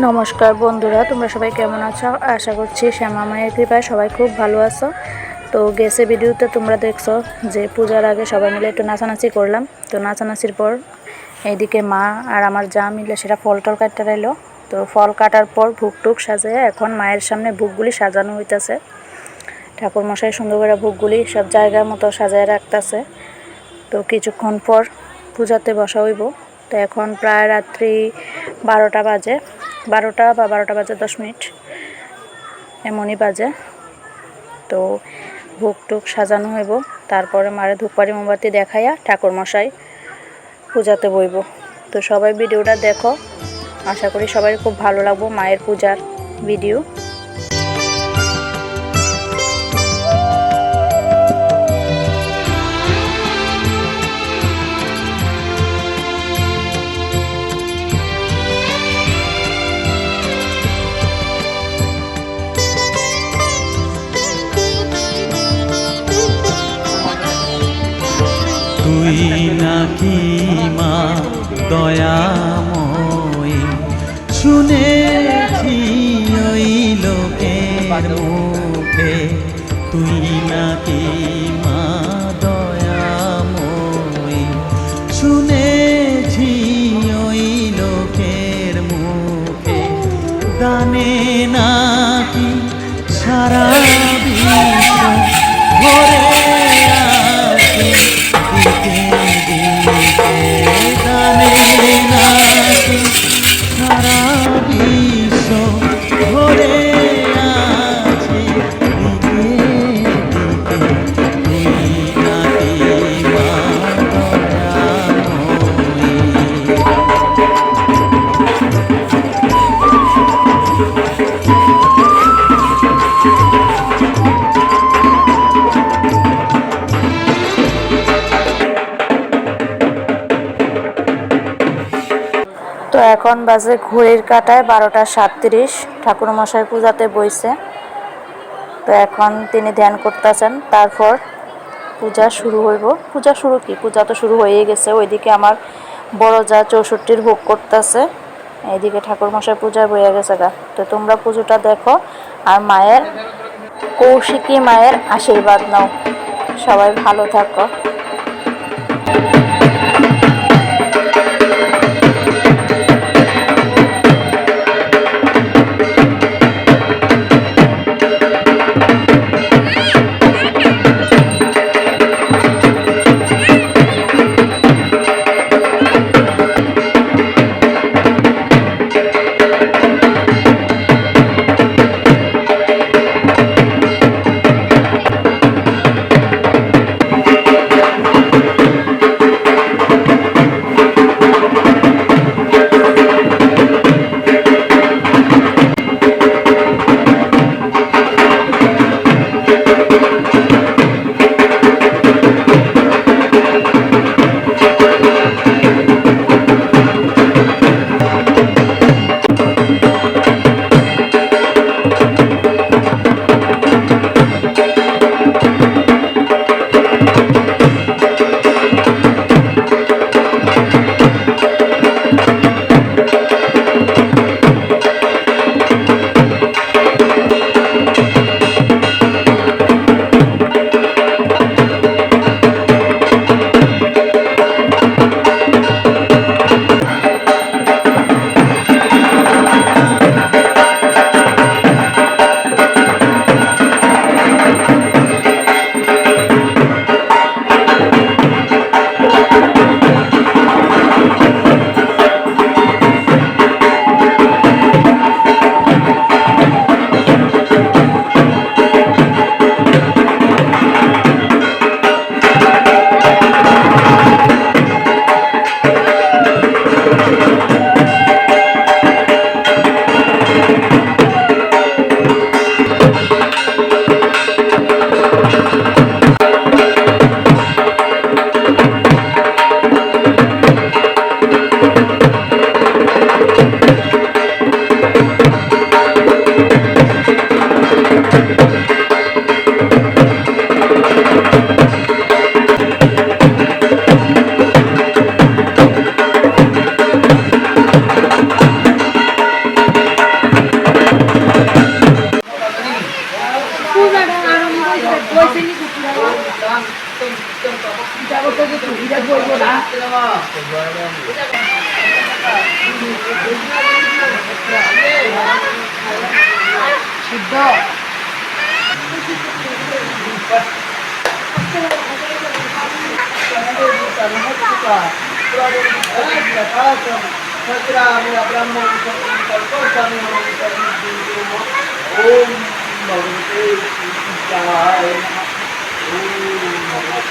নমস্কার বন্ধুরা, তোমরা সবাই কেমন আছো? আশা করছি শ্যামা মায়ের কৃপায় সবাই খুব ভালো আছো। তো গেছে ভিডিওতে তোমরা দেখছ যে পূজার আগে সবাই মিলে একটু নাচানাচি করলাম। তো নাচানাচির পর এইদিকে মা আর আমার যা মিলে সেটা ফল টল কাটতে রইল তো ফল কাটার পর ভুক টুক সাজিয়ে এখন মায়ের সামনে ভুকগুলি সাজানো হইতেছে। ঠাকুর মশাই সুন্দর করে ভুকগুলি সব জায়গার মতো সাজায় রাখতেছে। তো কিছুক্ষণ পর পূজাতে বসা হইব। তো এখন প্রায় রাত্রি বারোটা বাজে। বারোটা বা বারোটা বাজে দশ মিনিট। এমনই বাজে। তো ভোগ টুক সাজানো হইব। তারপরে মারে ধূপপাড়ি মোমবাতি দেখাইয়া ঠাকুর মশাই পূজাতে বইব। তো সবাই ভিডিওটা দেখো। আশা করি সবাই খুব ভালো লাগবো মায়ের পূজার ভিডিও। তুই নাকি মা দয়াময়? শুনেছি ওই লোকের মুখে, তুই নাকি মা দয়াময়? শুনেছি ওই লোকের মুখে গানে নাকি সারা বিশ্ব ভরে এখন বাজে, ঘড়ির কাটায় বারোটা সাতত্রিশ। ঠাকুর মশাই পূজাতে বইছে। তো এখন তিনি ধ্যান করতেছেন। তারপর পূজা শুরু হইব। পূজা শুরু কি? পূজা তো শুরু হয়েই গেছে। ওইদিকে আমার বড় যা চৌষট্টির ভোগ করতেছে, এইদিকে ঠাকুর মশাই পূজা বইয়া গেছে গা। তো তোমরা পুজোটা দেখো আর মায়ের কৌশিকী মায়ের আশীর্বাদ নাও। সবাই ভালো থাকো। যাব তো যে সুবিধা করব না সিদ্ধ ओम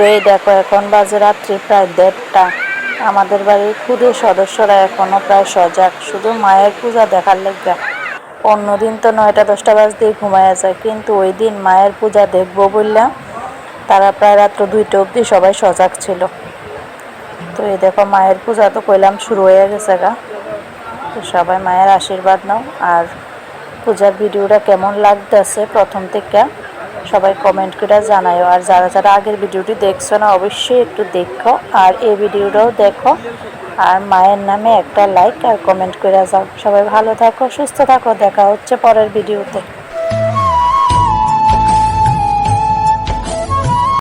তো এই দেখো, এখন বাজে রাত্রি প্রায় দেড়টা। আমাদের বাড়ির ক্ষুদে সদস্যরা এখনও প্রায় সজাগ, শুধু মায়ের পূজা দেখার লেগা। অন্যদিন তো নয়টা দশটা বাজতেই ঘুমায়া যায়, কিন্তু ওই দিন মায়ের পূজা দেখব বললাম তারা প্রায় রাত্র দুইটা অবধি সবাই সজাগ ছিল। তো এই দেখো, মায়ের পূজা তো কইলাম শুরু হয়ে গেছে গা। তো সবাই মায়ের আশীর্বাদ নাও, আর পূজার ভিডিওটা কেমন লাগতেছে প্রথম থেকে সবাই কমেন্ট করে জানায় আর যারা যারা আগের ভিডিওটি দেখছ না, অবশ্যই একটু দেখো। আর এই ভিডিওটাও দেখো। আর মায়ের নামে একটা লাইক আর কমেন্ট করে যাও। সবাই ভালো থাকো, সুস্থ থাকো। দেখা হচ্ছে পরের ভিডিওতে।